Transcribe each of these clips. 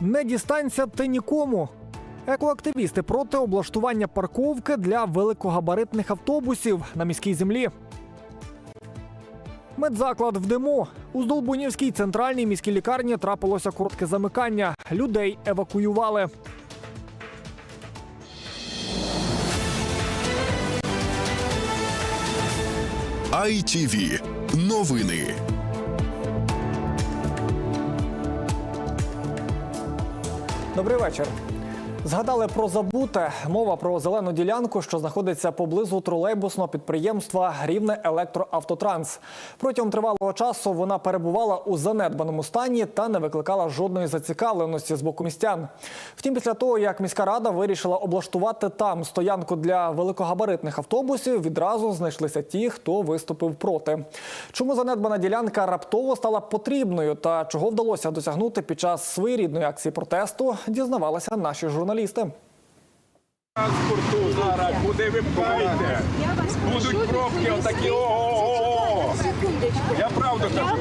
Не дістанься ти нікому. Екоактивісти проти облаштування парковки для великогабаритних автобусів на міській землі. Медзаклад в диму. У Здолбунівській центральній міській лікарні трапилося коротке замикання. Людей евакуювали. ITV. Новини. Добрий вечір. Згадали про забуте. Мова про зелену ділянку, що знаходиться поблизу тролейбусного підприємства Рівне Електроавтотранс. Протягом тривалого часу вона перебувала у занедбаному стані та не викликала жодної зацікавленості з боку містян. Втім, після того, як міська рада вирішила облаштувати там стоянку для великогабаритних автобусів, відразу знайшлися ті, хто виступив проти. Чому занедбана ділянка раптово стала потрібною та чого вдалося досягнути під час своєрідної акції протесту, дізнавалися наші журналісти. Транспорту зараз, куди ви пхаєте? Будуть пробки отакі ого-го-го. Я правду кажу.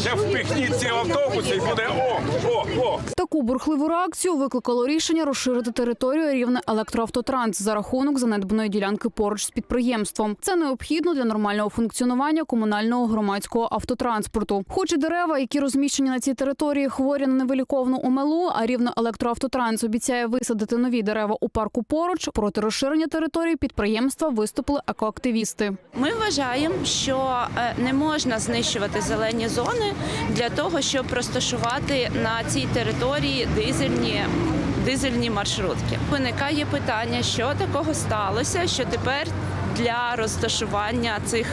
Ще впихніть ці автобуси і буде о, о, о. Таку бурхливу реакцію викликало рішення розширити територію рівне електроавтотранс за рахунок занедбаної ділянки поруч з підприємством. Це необхідно для нормального функціонування комунального громадського автотранспорту. Хоч і дерева, які розміщені на цій території, хворі на невиліковну омелу, а рівно електроавтотранс обіцяє висадити нові дерева у парку поруч. Проти розширення території підприємства виступили екоактивісти. Ми вважаємо, що е, не можна знищувати зелені зони для того, щоб розташувати на цій території дизельні. Дизельні маршрутки виникає питання, що такого сталося, що тепер для розташування цих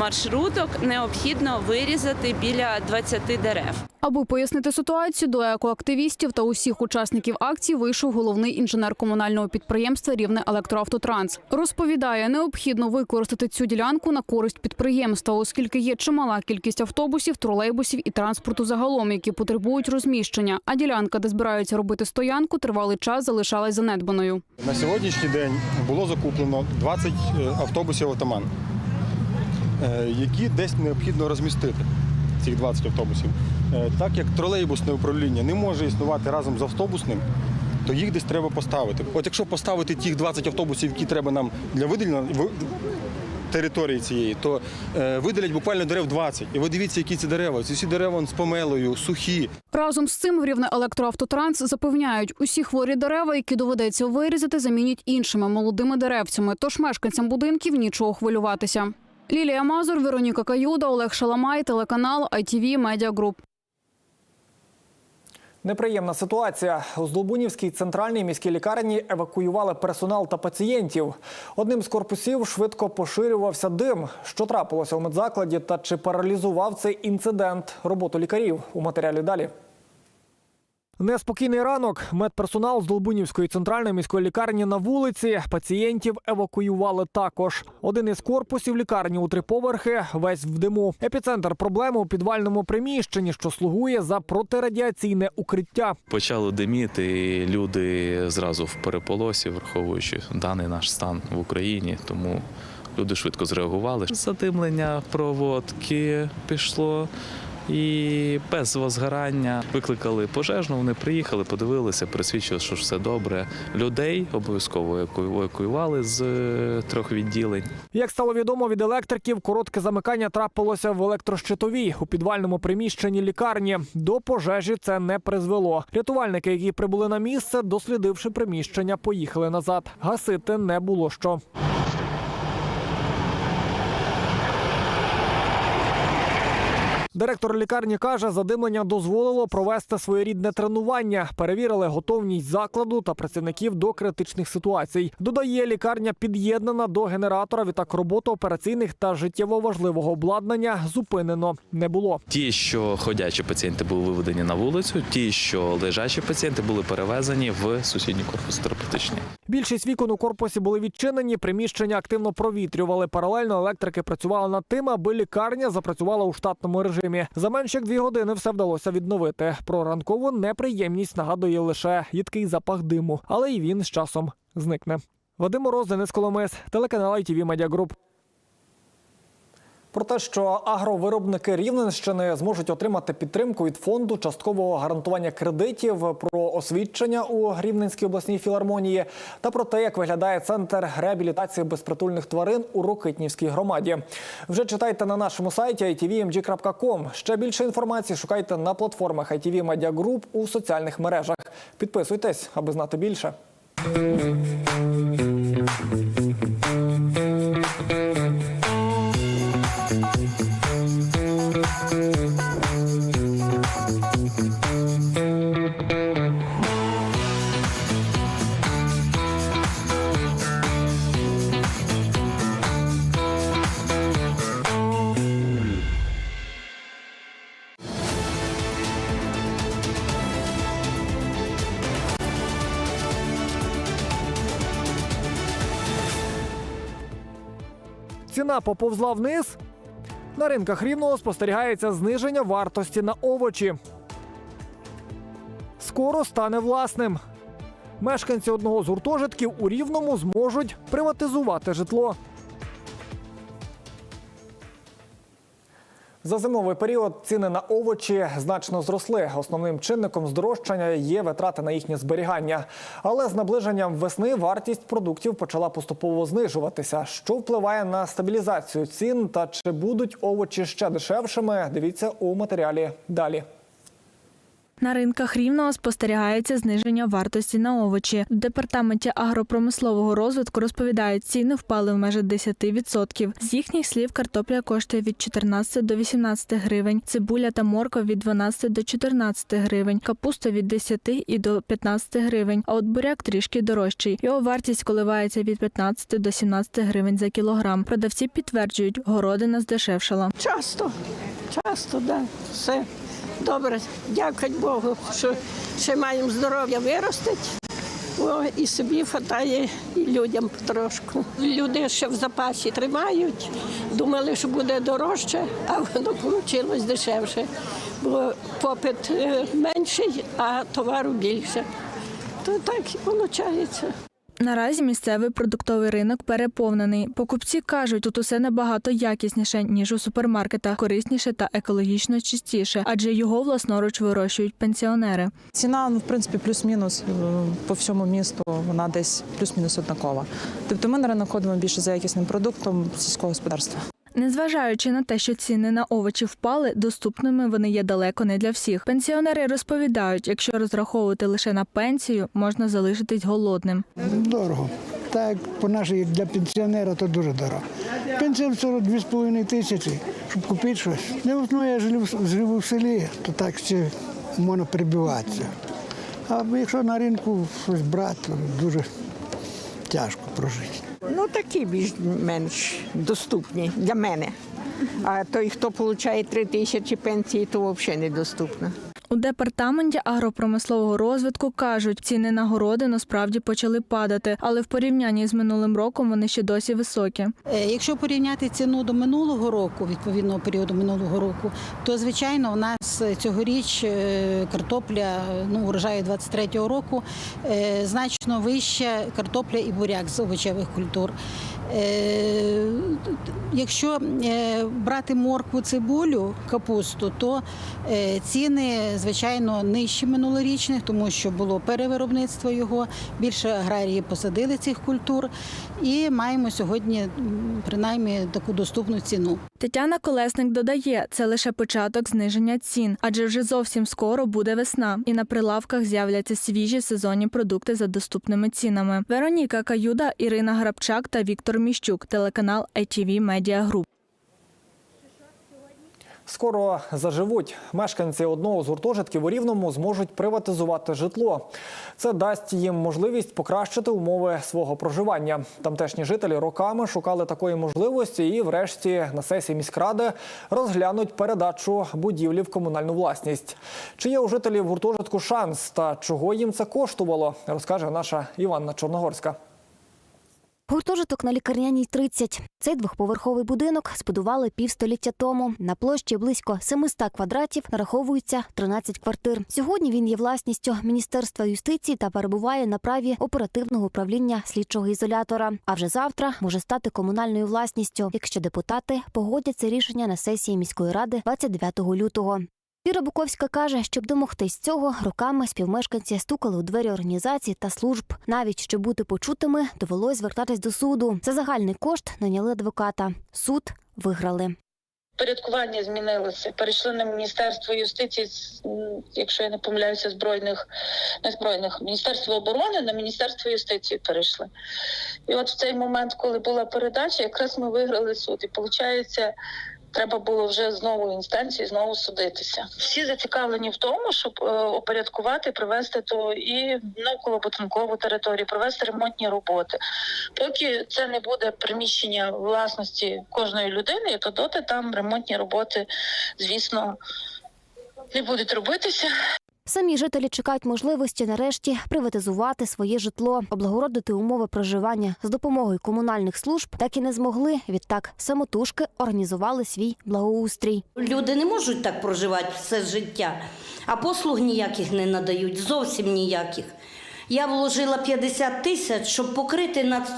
маршруток необхідно вирізати біля 20 дерев. Аби пояснити ситуацію, до екоактивістів та усіх учасників акції вийшов головний інженер комунального підприємства Рівне Електроавтотранс. Розповідає, необхідно використати цю ділянку на користь підприємства, оскільки є чимала кількість автобусів, тролейбусів і транспорту загалом, які потребують розміщення. А ділянка, де збираються робити стоянку, тривалий час залишалась занедбаною. На сьогоднішній день було закуплено 20 е, автобусів «Отаман», які десь необхідно розмістити, цих 20 автобусів. Е, Так як тролейбусне управління не може існувати разом з автобусним, то їх десь треба поставити. От якщо поставити тих 20 автобусів, які треба нам для виділення території цієї, то е, видалять буквально дерев 20. І ви дивіться, які ці дерева. Ці всі дерева з помелою, сухі. Разом з цим в Рівне Електроавтотранс запевняють, усі хворі дерева, які доведеться вирізати, замінять іншими молодими деревцями. Тож мешканцям будинків нічого хвилюватися. Лілія Мазур, Вероніка Каюда, Олег Шаламай, телеканал ITV Media Group. Неприємна ситуація. У Здолбунівській центральній міській лікарні евакуювали персонал та пацієнтів. Одним з корпусів швидко поширювався дим. Що трапилося у медзакладі та чи паралізував цей інцидент роботу лікарів? У матеріалі далі. Неспокійний ранок. Медперсонал з Долбунівської центральної міської лікарні на вулиці. Пацієнтів евакуювали також. Один із корпусів лікарні у три поверхи весь в диму. Епіцентр проблеми у підвальному приміщенні, що слугує за протирадіаційне укриття. Почало диміти, і люди зразу в переполосі, враховуючи даний наш стан в Україні. Тому люди швидко зреагували. Задимлення проводки пішло. І без возгорання викликали пожежну. Вони приїхали, подивилися, присвідчили, що все добре. Людей обов'язково евакуювали з е, трьох відділень. Як стало відомо від електриків, коротке замикання трапилося в електрощитовій у підвальному приміщенні лікарні. До пожежі це не призвело. Рятувальники, які прибули на місце, дослідивши приміщення, поїхали назад. Гасити не було що. Директор лікарні каже, задимлення дозволило провести своєрідне тренування. Перевірили готовність закладу та працівників до критичних ситуацій. Додає, лікарня під'єднана до генератора. Відтак роботу операційних та життєво важливого обладнання зупинено не було. Ті, що ходячі пацієнти були виведені на вулицю, ті, що лежачі пацієнти були перевезені в сусідній корпус терапевтичний. Більшість вікон у корпусі були відчинені, приміщення активно провітрювали. Паралельно електрики працювали над тим, аби лікарня запрацювала у штатному режимі. За менш як дві години все вдалося відновити. Про ранкову неприємність нагадує лише їдкий запах диму, але й він з часом зникне. Вадим Мороз, Денис Коломис, телеканал ITV Media Group. Про те, що агровиробники Рівненщини зможуть отримати підтримку від фонду часткового гарантування кредитів, про освідчення у Рівненській обласній філармонії та про те, як виглядає центр реабілітації безпритульних тварин у Рокитнівській громаді. Вже читайте на нашому сайті itvmg.com. Ще більше інформації шукайте на платформах ITV Media Group у соціальних мережах. Підписуйтесь, аби знати більше. Ціна поповзла вниз. На ринках рівного спостерігається зниження вартості на овочі. Скоро стане власним. Мешканці одного з гуртожитків у рівному зможуть приватизувати житло. За зимовий період ціни на овочі значно зросли. Основним чинником здорожчання є витрати на їхнє зберігання. Але з наближенням весни вартість продуктів почала поступово знижуватися, що впливає на стабілізацію цін та чи будуть овочі ще дешевшими. Дивіться у матеріалі далі. На ринках рівного спостерігається зниження вартості на овочі. В департаменті агропромислового розвитку розповідають, ціни впали в межах 10%. З їхніх слів картопля коштує від 14 до 18 гривень, цибуля та морква від 12 до 14 гривень, капуста від 10 і до 15 гривень. А от буряк трішки дорожчий. Його вартість коливається від 15 до 17 гривень за кілограм. Продавці підтверджують, городина здешевшала. Часто, часто, да. Все добре. Дякую Богу, що ще маємо здоров'я виростити. О, і собі хватає, і людям потрошку. Люди ще в запасі тримають, думали, що буде дорожче, а воно вийшло дешевше. Бо попит е, менший, а товару більше. То так і виходить. Наразі місцевий продуктовий ринок переповнений. Покупці кажуть, тут усе набагато якісніше ніж у супермаркетах, корисніше та екологічно чистіше, адже його власноруч вирощують пенсіонери. Ціна, ну, в принципі, плюс-мінус е, по всьому місту, вона десь плюс-мінус однакова. Тобто ми на ринок ходимо більше за якісним продуктом сільського господарства. Незважаючи на те, що ціни на овочі впали, доступними вони є далеко не для всіх. Пенсіонери розповідають, якщо розраховувати лише на пенсію, можна залишитись голодним. Дорого. Так, по нашій для пенсіонера, то дуже дорого. Пенсія в 2,5 тисячі, щоб купити щось. Не ну, я живу в селі, то так ще можна прибиватися. А якщо на ринку щось брати, то дуже тяжко прожити. Ну, такі більш-менш доступні для мене. А той, хто отримує три тисячі пенсії, то взагалі недоступно. У департаменті агропромислового розвитку кажуть, ціни на городину справді почали падати, але в порівнянні з минулим роком вони ще досі високі. Е, Якщо порівняти ціну до минулого року, відповідного періоду минулого року, то звичайно у нас цьогоріч е, картопля ну урожаю 23-го року е, значно вища картопля і буряк з овочевих культур. Е, Якщо е, брати моркву, цибулю, капусту, то е, ціни звичайно нижчі минулорічних, тому що було перевиробництво його. Більше аграрії посадили цих культур, і маємо сьогодні принаймні таку доступну ціну. Тетяна Колесник додає, це лише початок зниження цін, адже вже зовсім скоро буде весна, і на прилавках з'являться свіжі сезонні продукти за доступними цінами. Вероніка Каюда, Ірина Грабчак та Віктор Міщук, телеканал ITV Media Group. Скоро заживуть. Мешканці одного з гуртожитків у Рівному зможуть приватизувати житло. Це дасть їм можливість покращити умови свого проживання. Тамтешні жителі роками шукали такої можливості і, врешті, на сесії міськради розглянуть передачу будівлі в комунальну власність. Чи є у жителів гуртожитку шанс та чого їм це коштувало, розкаже наша Іванна Чорногорська. Гуртожиток на лікарняній 30. Цей двохповерховий будинок збудували півстоліття тому. На площі близько 700 квадратів нараховується 13 квартир. Сьогодні він є власністю Міністерства юстиції та перебуває на праві оперативного управління слідчого ізолятора. А вже завтра може стати комунальною власністю, якщо депутати погодять це рішення на сесії міської ради 29 лютого. Віра Буковська каже, щоб домогтись цього, роками співмешканці стукали у двері організацій та служб. Навіть щоб бути почутими, довелось звертатись до суду. За загальний кошт наняли адвоката. Суд виграли. Порядкування змінилося. Перейшли на міністерство юстиції, якщо я не помиляюся, збройних не збройних міністерство оборони на міністерство юстиції перейшли. І от в цей момент, коли була передача, якраз ми виграли суд. І виходить, треба було вже знову інстанції знову судитися. Всі зацікавлені в тому, щоб е, опорядкувати, привести то і навколобутинкову територію, провести ремонтні роботи. Поки це не буде приміщення власності кожної людини, то доти там ремонтні роботи, звісно, не будуть робитися. Самі жителі чекають можливості нарешті приватизувати своє житло, облагородити умови проживання з допомогою комунальних служб. Так і не змогли. Відтак самотужки організували свій благоустрій. Люди не можуть так проживати все життя, а послуг ніяких не надають, зовсім ніяких. Я вложила 50 тисяч, щоб покрити над,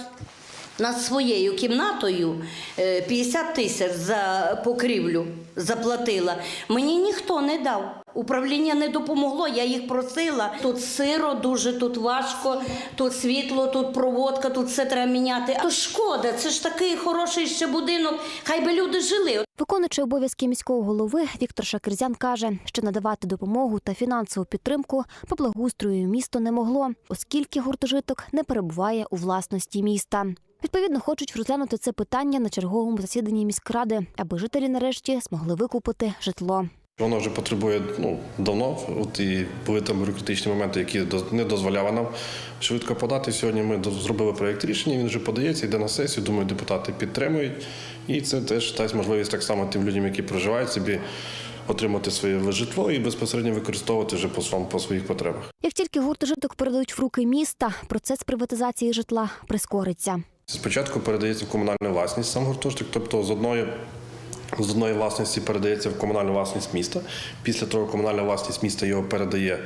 над своєю кімнатою е, 50 тисяч за покрівлю заплатила. Мені ніхто не дав. Управління не допомогло, я їх просила. Тут сиро, дуже тут важко, тут світло, тут проводка, тут все треба міняти. То шкода, це ж такий хороший ще будинок. Хай би люди жили. Виконуючий обов'язки міського голови Віктор Шакирзян каже, що надавати допомогу та фінансову підтримку по благоустрою місто не могло, оскільки гуртожиток не перебуває у власності міста. Відповідно, хочуть розглянути це питання на черговому засіданні міськради, аби жителі нарешті змогли викупити житло. Воно вже потребує ну давно. От і були там бюрократичні моменти, які не дозволяли нам швидко подати. Сьогодні ми зробили проєкт рішення. Він вже подається, йде на сесію. Думаю, депутати підтримують. І це теж дасть можливість так само тим людям, які проживають собі. Отримати своє житло і безпосередньо використовувати вже по своєму по своїх потребах. Як тільки гуртожиток передадуть в руки міста, процес приватизації житла прискориться. Спочатку передається в комунальну власність сам гуртожиток, тобто з одної. З одної власності передається в комунальну власність міста. Після того комунальна власність міста його передає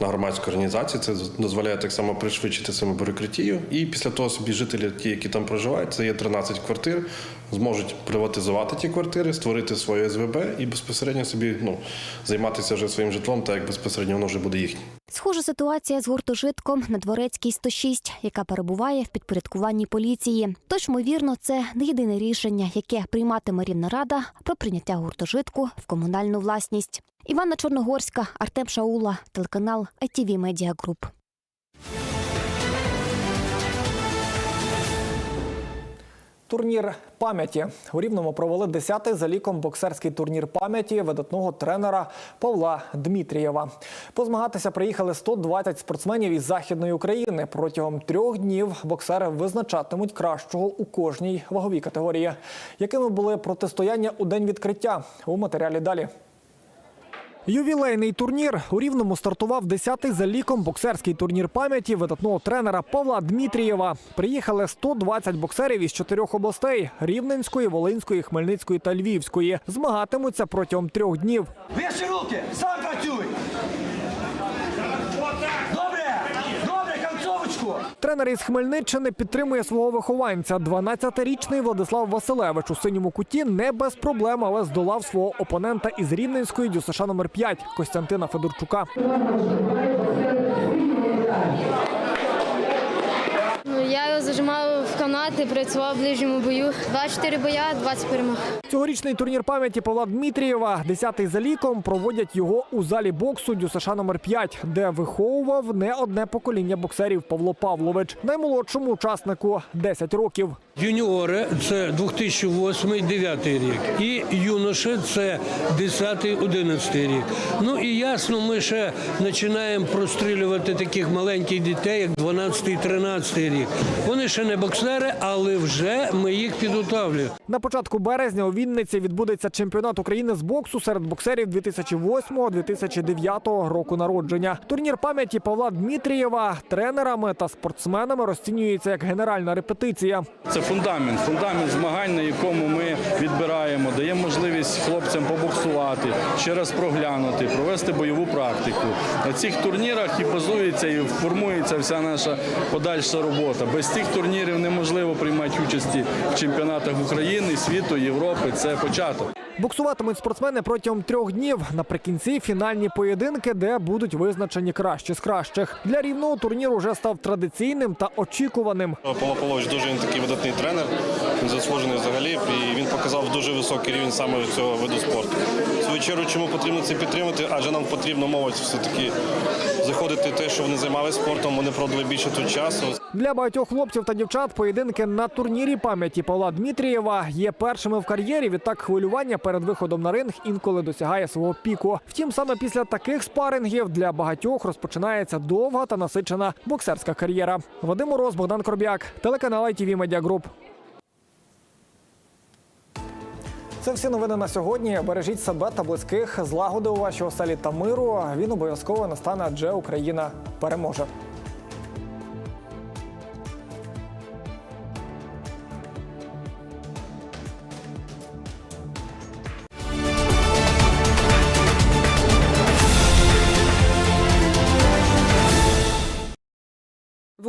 на громадську організацію. Це дозволяє так само пришвидшити саму бюрократію. І після того собі жителі, ті, які там проживають, це є 13 квартир, зможуть приватизувати ті квартири, створити своє СВБ і безпосередньо собі ну, займатися вже своїм житлом, так як безпосередньо воно вже буде їхнє. Схожа ситуація з гуртожитком на Дворецькій 106, яка перебуває в підпорядкуванні поліції. Тож, ймовірно, це не єдине рішення, яке прийматиме рівна рада про прийняття гуртожитку в комунальну власність. Івана Чорногорська, Артем Шаула, телеканал ITV Media Group. Турнір пам'яті у рівному провели 10-й за ліком боксерський турнір пам'яті видатного тренера Павла Дмитрієва. Позмагатися приїхали 120 спортсменів із західної України. Протягом трьох днів боксери визначатимуть кращого у кожній ваговій категорії. Якими були протистояння у день відкриття у матеріалі далі. Ювілейний турнір у Рівному стартував 10-й за ліком боксерський турнір пам'яті видатного тренера Павла Дмитрієва. Приїхали 120 боксерів із чотирьох областей: Рівненської, Волинської, Хмельницької та Львівської. Змагатимуться протягом трьох днів. Віші руки, сам працюй! Добре! Добре, концовочку! Тренер із Хмельниччини підтримує свого вихованця. 12-річний Владислав Василевич у синьому куті не без проблем, але здолав свого опонента із Рівненської ДЮСШ номер 5 Костянтина Федорчука. Ну, я його зажимав в канати, працював в ближньому бою. 24 боя, 20 перемог. Цьогорічний турнір пам'яті Павла Дмитрієва, 10-й за ліком, проводять його у залі боксу ДЮСШ номер 5 де виховував не одне покоління боксерів Павло Павлович. Наймолодшому учаснику 10 років. Юніори це 2008-2009 рік. І юноші це 10-11 рік. Ну і ясно, ми ще починаємо прострілювати таких маленьких дітей, як 12-13 рік. Вони ще не боксери. але вже ми їх підготовлюємо. На початку березня у Вінниці відбудеться чемпіонат України з боксу серед боксерів 2008-2009 року народження. Турнір пам'яті Павла Дмитрієва тренерами та спортсменами розцінюється як генеральна репетиція. Це фундамент, фундамент змагань, на якому ми відбираємо, даємо можливість хлопцям побоксувати, ще раз проглянути, провести бойову практику. На цих турнірах і базується і формується вся наша подальша робота. Без цих турнірів неможливо приймати участі в чемпіонатах України, світу, Європи. Це початок. Боксуватимуть спортсмени протягом трьох днів. Наприкінці фінальні поєдинки, де будуть визначені кращі з кращих. Для рівного турнір уже став традиційним та очікуваним. Павло Павлович дуже він такий видатний тренер, він заслужений взагалі, і він показав дуже високий рівень саме цього виду спорту. В свою чергу, чому потрібно це підтримати? Адже нам потрібно молодь все-таки заходити те, що вони займалися спортом, вони проводили більше тут часу. Для багатьох хлопців та дівчат поєдинки на турнірі пам'яті Павла Дмитрієва є першими в кар'єрі. Відтак хвилювання перед виходом на ринг інколи досягає свого піку. Втім, саме після таких спарингів для багатьох розпочинається довга та насичена боксерська кар'єра. Вадим Мороз, Богдан Корбяк, телеканал ITV Media Group. Це всі новини на сьогодні. Бережіть себе та близьких, злагоди у вашій оселі та миру. Він обов'язково настане, адже Україна переможе.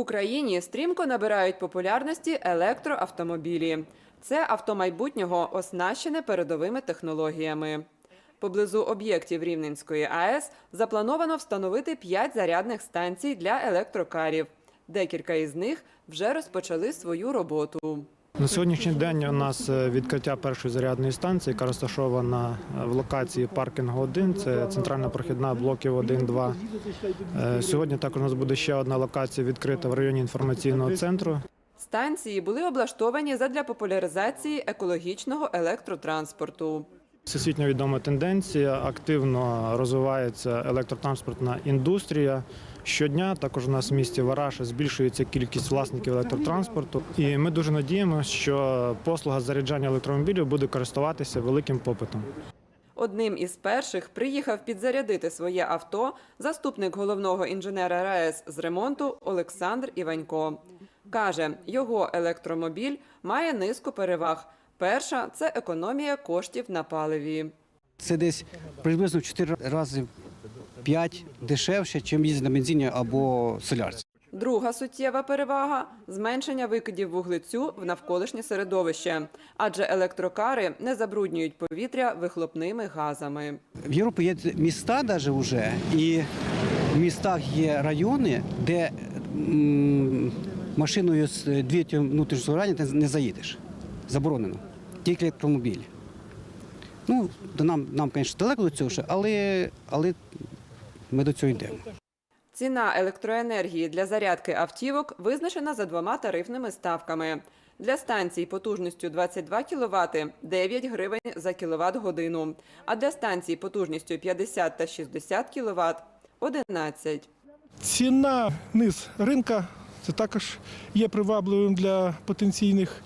Україні стрімко набирають популярності електроавтомобілі. Це авто майбутнього оснащене передовими технологіями. Поблизу об'єктів Рівненської АЕС заплановано встановити 5 зарядних станцій для електрокарів. Декілька із них вже розпочали свою роботу. На сьогоднішній день у нас е, відкриття першої зарядної станції, яка розташована е, в локації паркінгу 1. Це центральна прохідна блоків 1-2. Е, Сьогодні також у нас буде ще одна локація відкрита в районі інформаційного центру. Станції були облаштовані задля популяризації екологічного електротранспорту. Всесвітньо відома тенденція. Активно розвивається електротранспортна індустрія. Щодня також у нас в місті Вараш збільшується кількість власників електротранспорту. І ми дуже надіємося, що послуга заряджання електромобілів буде користуватися великим попитом. Одним із перших приїхав підзарядити своє авто заступник головного інженера РаЕС з ремонту Олександр Іванько. Каже, його електромобіль має низку переваг. Перша це економія коштів на паливі. Це десь приблизно в 4 рази 5 дешевше, ніж їздити на бензині або солярці. Друга суттєва перевага зменшення викидів вуглецю в навколишнє середовище, адже електрокари не забруднюють повітря вихлопними газами. В Європі є міста навіть вже, і в містах є райони, де машиною з двигателем внутрішнього ти не заїдеш. Заборонено. Тільки електромобіль. Ну, нам, нам, звісно, далеко до цього, але, але ми до цього йдемо. Ціна електроенергії для зарядки автівок визначена за двома тарифними ставками. Для станцій потужністю 22 кВт – 9 гривень за кіловат годину, а для станцій потужністю 50 та 60 кВт – 11. Ціна низ ринка це також є привабливим для потенційних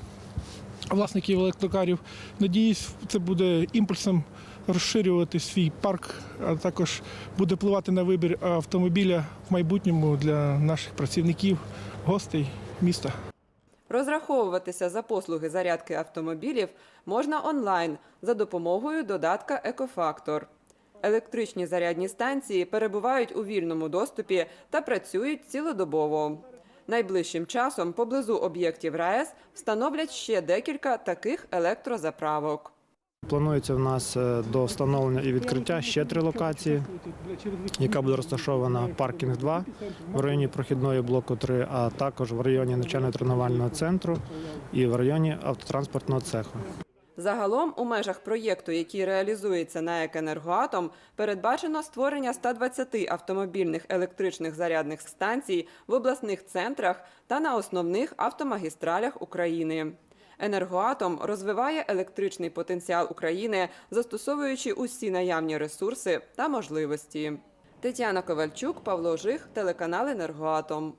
власників електрокарів. Надіюсь, це буде імпульсом розширювати свій парк, а також буде впливати на вибір автомобіля в майбутньому для наших працівників, гостей міста. Розраховуватися за послуги зарядки автомобілів можна онлайн за допомогою додатка Екофактор. Електричні зарядні станції перебувають у вільному доступі та працюють цілодобово. Найближчим часом поблизу об'єктів РаЕС встановлять ще декілька таких електрозаправок. Планується в нас е, до встановлення і відкриття ще три локації, яка буде розташована паркінг 2 в районі прохідної блоку 3, а також в районі навчально-тренувального центру і в районі автотранспортного цеху. Загалом, у межах проєкту, який реалізується на «Екенергоатом», передбачено створення 120 автомобільних електричних зарядних станцій в обласних центрах та на основних автомагістралях України. Енергоатом розвиває електричний потенціал України, застосовуючи усі наявні ресурси та можливості. Тетяна Ковальчук, Павло Жих, телеканал Енергоатом.